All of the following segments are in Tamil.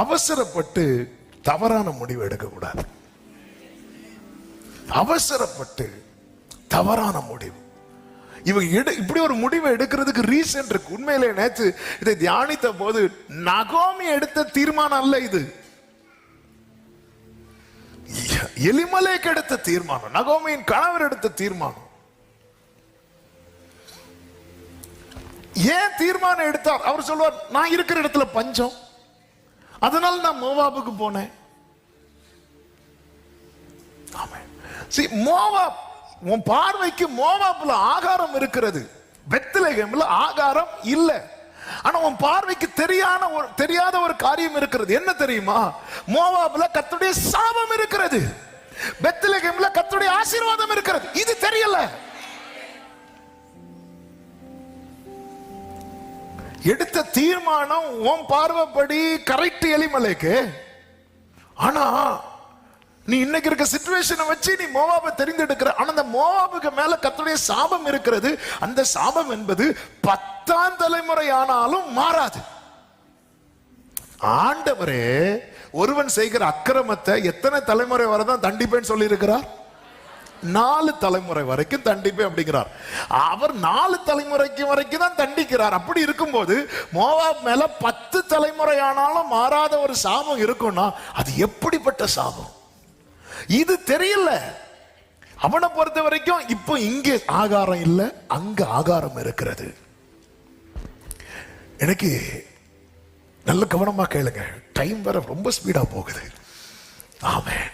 அவசரப்பட்டு தவறான முடிவு எடுக்கக்கூடாது. அவசரப்பட்டு தவறான முடிவு. இவங்க எடு இப்படி ஒரு முடிவை எடுக்கிறதுக்கு ரீசன் இருக்கு. உண்மையிலே நேற்று இதை தியானித்த போது நகோமி எடுத்த தீர்மானம் அல்ல இது. எலிமலைக்கு எடுத்த தீர்மானம் நகோமியின் கணவர் எடுத்த தீர்மானம். ஏன் தீர்மானம் எடுத்தார்? அவர் சொல்வார் நான் இருக்கிற இடத்துல பஞ்சம். அதனால நான் மோவாபுக்கு போனேன். ஆமென். மோவாப் உன் பார்வைக்கு மோவாப்ல ஆகாரம் இருக்கிறது. பெத்லகேம்ல ஆகாரம் இல்லை. ஆனா உன் பார்வைக்கு தெரியாத ஒரு தெரியாத ஒரு காரியம் இருக்கிறது. என்ன தெரியுமா? மோவாப்ல கத்துடைய சாபம் இருக்கிறது. பெத்லகேம்ல கத்துடைய ஆசீர்வாதம் இருக்கிறது. இது தெரியல. எடுத்த தீர்மானம் உன் பார்வைப்படி கரெக்ட் எலிமலைக்கு. ஆனா நீ இன்னைக்கு இருக்க சிச்சுவேஷனை வச்சு நீ மோவாபை தெரிந்தெடுக்கிற. ஆனா அந்த மோவாபுக்கு மேல கத்துடைய சாபம் இருக்கிறது. அந்த சாபம் என்பது பத்தாம் தலைமுறை ஆனாலும் மாறாது. ஆண்டவரே ஒருவன் செய்கிற அக்கிரமத்தை எத்தனை தலைமுறை வரதான் தண்டிப்பேன்னு சொல்லி இருக்கிறார் நாலு தலைமுறை வரைக்கும் தண்டிப்பேன் அப்படிங்கிறார். அவர் நாலு தலைமுறைக்கு வரைக்கும் தான் தண்டிக்கிறார். அப்படி இருக்கும்போது மோவாப் மேல பத்து தலைமுறை ஆனாலும் மாறாத ஒரு சாபம் இருக்கும்னா அது எப்படிப்பட்ட சாபம்? இது தெரியல. அவனை பொறுத்த வரைக்கும் இப்போ இங்கே ஆகாரம் இல்லை அங்க ஆகாரம் இருக்கிறது. எனக்கு நல்ல கவனமா கேளுங்க. டைம் வர ரொம்ப ஸ்பீடா போகுது. ஆமேன்.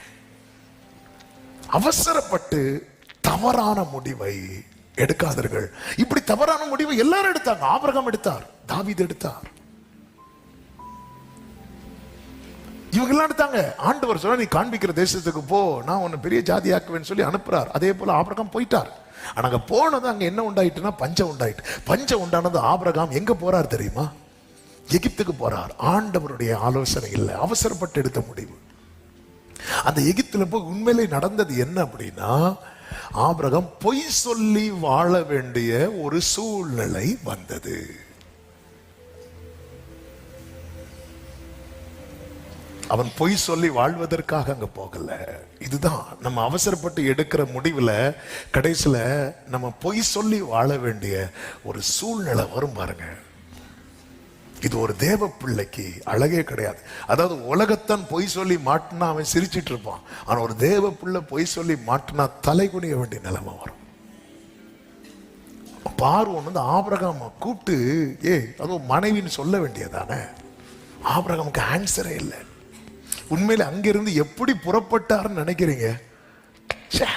அவசரப்பட்டு தவறான முடிவை எடுக்காதீர்கள். இப்படி தவறான முடிவை எல்லாரும் எடுத்தாங்க. ஆபரகம் எடுத்தார் தாவீது எடுத்தார். இவங்க எல்லாம் எடுத்தாங்க. ஆண்டவர் சொல்ல நீ காண்பிக்கிற தேசத்துக்கு போ நான் உன்னை பெரிய ஜாதியாக்குவேன்னு சொல்லி அனுப்புறார். அதே போல ஆபரகம் போயிட்டார். ஆனா போனது அங்க என்ன உண்டாயிட்டுன்னா பஞ்சம் உண்டாயிட்டு. பஞ்சம் உண்டானது ஆபரகாம் எங்க போறார் தெரியுமா? எகிப்துக்கு போறார். ஆண்டவருடைய ஆலோசனை இல்லை. அவசரப்பட்டு எடுத்த முடிவு. அந்த எகிப்தில் போய் உண்மையிலே நடந்தது என்ன அப்படின்னா ஆபிரகம் பொய் சொல்லி வாழ வேண்டிய ஒரு சூழ்நிலை வந்தது. அவன் பொய் சொல்லி வாழ்வதற்காக அங்க போகல. இதுதான் நம்ம அவசரப்பட்டு எடுக்கிற முடிவுல கடைசியில நம்ம பொய் சொல்லி வாழ வேண்டிய ஒரு சூழ்நிலை வரும் பாருங்க. இது ஒரு தேவ பிள்ளைக்கு அழகே கிடையாது. அதாவது உலகத்தான் பொய் சொல்லி மாட்டினா அவன் சிரிச்சிட்டு இருப்பான். ஆனால் ஒரு தேவ பிள்ளை பொய் சொல்லி மாட்டினா தலை குனிய வேண்டிய நிலைமை வரும். பார்வன் வந்து ஆபிரகாம கூப்பிட்டு ஏய் அதுவும் மனைவின்னு சொல்ல வேண்டியதானே? ஆபிரகாமுக்கு ஆன்சரே இல்லை. உண்மையில அங்கிருந்து எப்படி புறப்பட்டாருன்னு நினைக்கிறீங்க? ச்சே,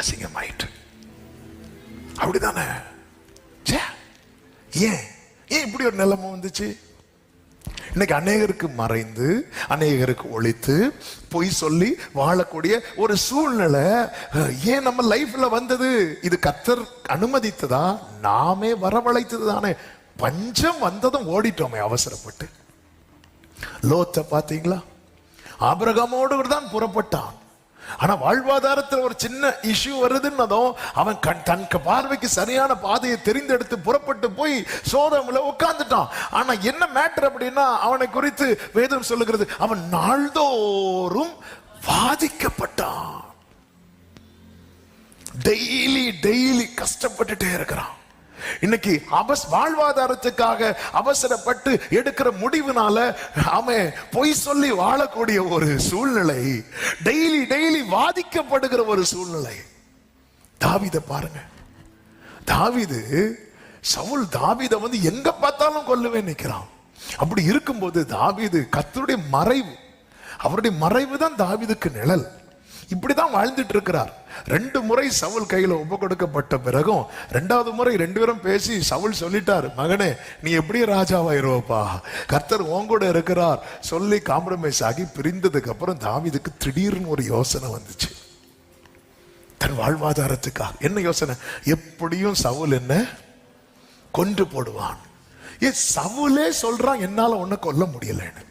அசிங்கமாயிட்டு. அப்படிதானே? ச்சே, ஏன்? ஏன் இப்படி ஒரு நிலைமை வந்துச்சு? இன்னைக்கு அநேகருக்கு மறைந்து அநேகருக்கு ஒழித்து பொய் சொல்லி வாழக்கூடிய ஒரு சூழ்நிலை ஏன் நம்ம லைஃப்ல வந்தது? இது கத்தர் அனுமதித்ததா? நாமே வரவழைத்தது தானே. பஞ்சம் வந்ததும் ஓடிட்டோமே அவசரப்பட்டு. லோத்தை பார்த்தீங்களா? ஆபிரகாமோடு தான் புறப்பட்டான். ஆனா வாழ்வாதாரத்தில் ஒரு சின்ன இஷ்யூ வருதுன்னதும் அவன் கண் தன் பார்வைக்கு சரியான பாதையை தெரிந்தெடுத்து புறப்பட்டு போய் சோதமில் உட்கார்ந்துட்டான். ஆனா என்ன மேட்டர் அப்படின்னா அவனை குறித்து வேதம் சொல்லுகிறது அவன் நாள்தோறும் பாதிக்கப்பட்டான் டெய்லி டெய்லி கஷ்டப்பட்டுட்டே இருக்கிறான். இன்னைக்கு அவஸ் வாழ்வாதாரத்துக்காக அவசரப்பட்டு எடுக்கிற முடிவுனால அவன் பொய் சொல்லி வாழக்கூடிய ஒரு சூழ்நிலை டெய்லி டெய்லி வாதிக்கப்படுகிற ஒரு சூழ்நிலை. தாவித பாருங்க. தாவிது சவுல் தாவித வந்து எங்க பார்த்தாலும் கொல்லவே நிக்கிறான். அப்படி இருக்கும்போது தாவிது கத்தருடைய மறைவு அவருடைய மறைவு தான் தாவீதுக்கு நிழல். இப்படிதான் வாழ்ந்துட்டு இருக்கிறார். ரெண்டு முறை சவுல் கையில ஒப்பு கொடுக்கப்பட்ட பிறகும் ரெண்டாவது முறை ரெண்டு பேரும் பேசி சவுல் சொல்லிட்டார் மகனே நீ எப்படி ராஜாவாயிருவப்பா? கர்த்தர் உன் கூட இருக்கிறார். சொல்லி காம்ப்ரமைஸ் ஆகி பிரிந்ததுக்கு அப்புறம் தாவிதுக்கு திடீர்னு ஒரு யோசனை வந்துச்சு. தன் வாழ்வாதாரத்துக்காக. என்ன யோசனை? எப்படியும் சவுல் என்ன? கொன்று போடுவான். ஏ சவுலே சொல்றான் என்னால உன்னை கொல்ல முடியலன்னு.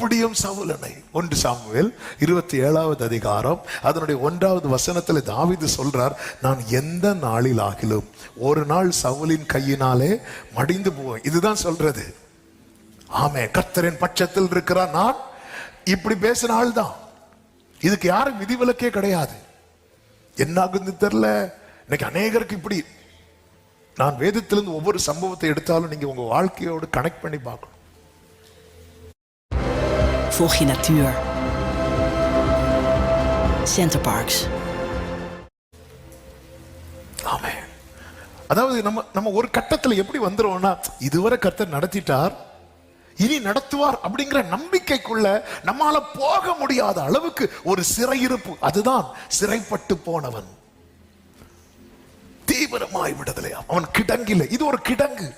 எப்படியும் சவுலனை ஒன்று சாமுவேல் இருபத்தி ஏழாவது அதிகாரம். அதனுடைய ஒன்றாவது வசனத்தில் தாவிது சொல்றார் நான் எந்த நாளில் ஆகிலும் ஒரு நாள் சவுலின் கையினாலே மடிந்து போவேன். இதுதான் சொல்றது. ஆமே கர்த்தரின் பட்சத்தில் இருக்கிறான் நான். இப்படி பேசின ஆள் தான் இதுக்கு யாரும் விதிவிலக்கே கிடையாது. என்ன ஆகுது தெரியல. இன்னைக்கு அநேகருக்கு இப்படி. நான் வேதத்திலிருந்து ஒவ்வொரு சம்பவத்தை எடுத்தாலும் நீங்க உங்க வாழ்க்கையோடு கனெக்ட் பண்ணி பார்க்கணும். Volg je natuur. Centerparks. Amen. அதாவது நம்ம நம்ம ஒரு கட்டத்தில் எப்படி வந்துடுவோம்னா இதுவரை கர்த்தர் நடத்திட்டார் இனி நடத்துவார் அப்படிங்கிற நம்பிக்கைக்குள்ள நம்மால போக முடியாத அளவுக்கு ஒரு சிறையிருப்பு அதுதான் சிறைப்பட்டு போனவன் தீவிரமாய் விடுதலையா அவன் கிடங்கில இது ஒரு கிடங்கு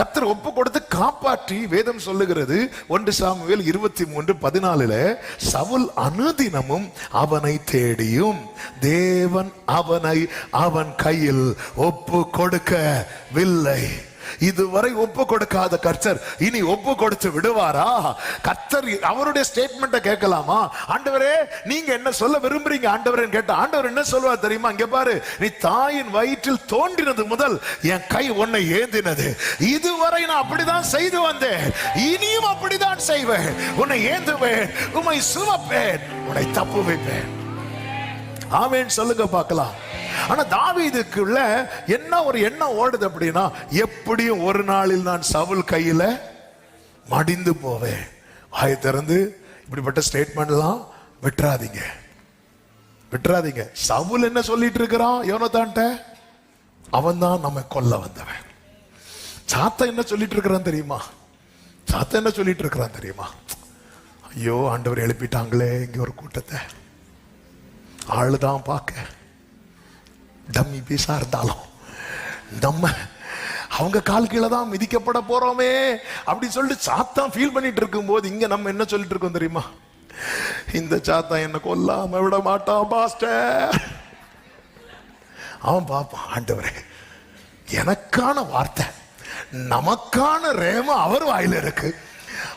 கத்தர் ஒப்பு கொடுத்து காப்பாற்றி வேதம் சொல்லுகிறது. ஒன்று சாமுவேல் இருபத்தி மூன்று பதினாலுல சவுல் அனுதினமும் அவனை தேடியும் தேவன் அவனை அவன் கையில் ஒப்பு கொடுக்கவில்லை இதுவரை ஒப்பு கொடுக்காத கர்த்தர் இனி ஒப்பு கொடுத்து விடுவாரா? கர்த்தர் அவருடைய ஸ்டேட்மெண்ட்டை கேட்கலாமா? ஆண்டவரே நீங்க என்ன சொல்ல விரும்புறீங்க? ஆண்டவரே கேட்ட ஆண்டவர் என்ன சொல்லுவார் தெரியுமா? இங்க பாரு நீ தாயின் வயிற்றில் தோன்றினது முதல் என் கை உன்னை ஏந்தினது. இதுவரை நான் அப்படிதான் செய்து வந்தேன். இனியும் அப்படிதான் செய்வேன். உன்னை ஏந்துவேன். உன்னை சுமப்பேன். உன்னை தப்பு வைப்பேன் ஆமேன். சொல்லுங்க பார்க்கலாம். ஆனா தாவீதுக்குள்ள என்ன ஒரு எண்ணம் ஓடுது அப்படின்னா எப்படியும் ஒரு நாளில் நான் சவுல் கையில மடிந்து போவேன். வாயை திறந்து இப்படிப்பட்ட ஸ்டேட்மெண்ட்லாம் விட்டுறாதீங்க. விட்டுறாதீங்க. சவுல் என்ன சொல்லிட்டு இருக்கிறான் யோனத்தான்ட்ட? அவன் தான் நம்ம கொல்ல வந்தவன். சாத்த என்ன சொல்லிட்டு இருக்கிறான் தெரியுமா? சாத்த என்ன சொல்லிட்டு இருக்கிறான் தெரியுமா? ஐயோ ஆண்டவர் எழுப்பிட்டாங்களே இங்க ஒரு கூட்டத்தை. ஆளுதான் பார்க்க. டம்மி பீஸாக இருந்தாலும் நம்ம அவங்க கால் கீழே தான் மிதிக்கப்பட போறோமே அப்படி சொல்லிட்டு சாத்தான் ஃபீல் பண்ணிட்டு இருக்கும்போது இங்க நம்ம என்ன சொல்லிட்டு இருக்கோம் தெரியுமா? இந்த சாத்தான் என்ன கொல்லாம விட மாட்டான் பாஸ்டர். அவன் பார்ப்பான் ஆண்டவரே எனக்கான வார்த்தை நமக்கான ரேமா அவர் வாயில இருக்கு.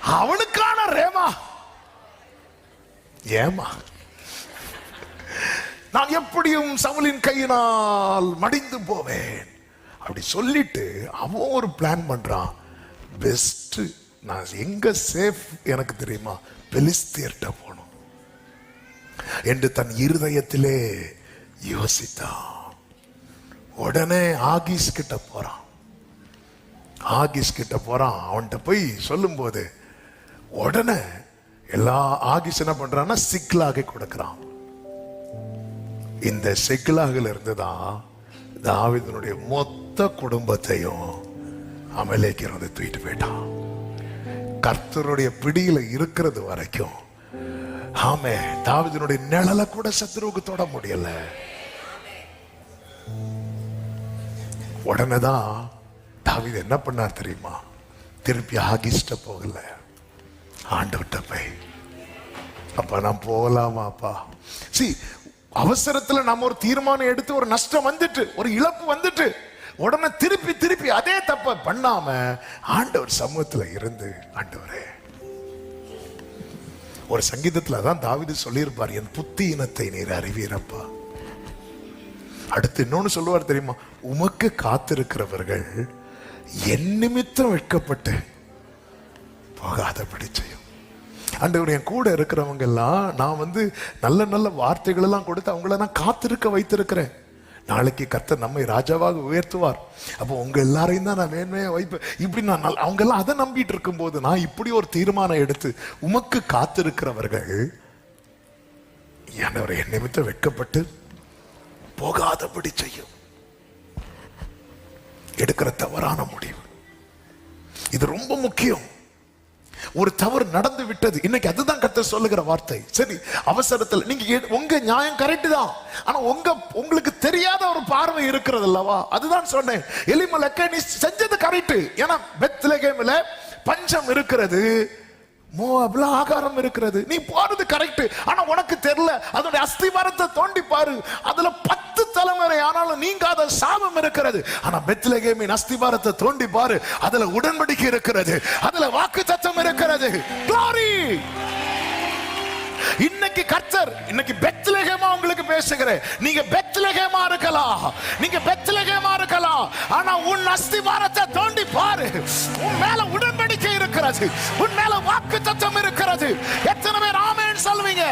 அவனுக்கான ரேமா. ஏமா நான் எப்படியும் சவுலின் கையினால் மடிந்து போவேன். அப்படி சொல்லிட்டு அவன் ஒரு பிளான் பண்றான். பெஸ்ட் நான் எங்க சேஃப் எனக்கு தெரியுமா? பெலிஸ்தியர்கிட்ட போகணும். என்று தன் இருதயத்திலே யோசித்தான். உடனே ஆகிஸ் கிட்ட போறான். ஆகிஸ் கிட்ட போறான். அவன்கிட்ட போய் சொல்லும்போது உடனே எல்லா ஆகிஸ் என்ன பண்றான்னா சிக்கலாக கொடுக்கிறான். இந்த செக்கிலாகில் இருந்து தான் தாவிதனுடைய மொத்த குடும்பத்தையும் அமலேக்கிறது தூக்கிட்டு போயிட்டான். கர்த்தருடைய பிடியில இருக்கிறது வரைக்கும் ஆமே தாவிதனுடைய நிழலை கூட சத்ருவுக்கு தொட முடியல. உடனே தான் என்ன பண்ணார் தெரியுமா? திருப்பி ஆகிஸ்ட போகல. ஆண்டவர்கிட்ட போய் அப்பா நான் போகலாமாப்பா? சி அவசரத்துல நம்ம ஒரு தீர்மானம் எடுத்து ஒரு நஷ்டம் வந்துட்டு ஒரு இழப்பு வந்துட்டு உடனே திருப்பி திருப்பி அதே தப்ப பண்ணாம ஆண்டவர் சமூகத்துல இருந்து ஆண்டவரே. ஒரு சங்கீதத்துல தான் தாவிது சொல்லியிருப்பார் என் புத்தி இனத்தை நீர் அறிவீரப்பா. அடுத்து இன்னொன்னு சொல்லுவார் தெரியுமா? உமக்கு காத்திருக்கிறவர்கள் என் நிமித்தம் வெட்கப்பட்டு போகாதபடி செய்யும். ஆண்டவர் என் கூட இருக்கிறவங்க எல்லாம் நான் வந்து நல்ல நல்ல வார்த்தைகள் எல்லாம் கொடுத்து அவங்கள நான் காத்திருக்க வைத்திருக்கிறேன். நாளைக்கு கர்த்தர் நம்மை ராஜாவாக உயர்த்துவார். அப்போ உங்க எல்லாரையும் தான் நான் மேன்மையாக வைப்பேன் இப்படி நான் அவங்க எல்லாம் அதை நம்பிட்டு இருக்கும்போது நான் இப்படி ஒரு தீர்மானம் எடுத்து உமக்கு காத்திருக்கிறவர்கள் ஆண்டவரை என் நிமித்தம் வெட்கப்பட்டு போகாதபடி செய்யும். எடுக்கிற தவறான முடிவு. இது ரொம்ப முக்கியம். ஒரு தவறு நடந்து விட்டது. இன்னைக்கு அதுதான் கத்த சொல்லுகிற வார்த்தை. சரி அவசரத்தில் நீங்க எ- உங்க நியாயம் கரெக்ட் தான். ஆனா உங்க உங்களுக்கு தெரியாத ஒரு பார்வை இருக்கிறது அல்லவா? அதுதான் சொன்னேன். எலிமலக்க நீ செஞ்சது கரெக்ட் ஏன்னா பெத்லகேமில் பஞ்சம் இருக்கிறது. மோவாப்ல ஆகாரம் இருக்கிறது. நீ போறது கரெக்ட் ஆனா உனக்கு தெரியல. அதனுடைய அஸ்திவாரத்தை தோண்டி பாரு. அதுல பத்து தலைமுறை ஆனாலும் நீங்காத சாபம் இருக்கிறது. ஆனா பெத்லகேமின் அஸ்திவாரத்தை தோண்டி பாரு. அதுல உடன்படிக்கை இருக்கிறது. அதுல வாக்கு சத்தம் இருக்கிறது இன்னைக்கு கர்த்தர் இன்னைக்கு பெத்லகேமா உங்களுக்கு பேசுகிறேன். நீங்க பெத்லகேமா இருக்கலாம். நீங்க பெத்லகேமா இருக்கலாம். ஆனா உன் அஸ்திவாரத்தை தோண்டி பாரு. உன் மேல உடன்படிக்கை இருக்கிறது. உன் மேல வாக்கு தத்துவம் இருக்கிறது. எத்தனை பேர் ஆமேன்னு சொல்வீங்க?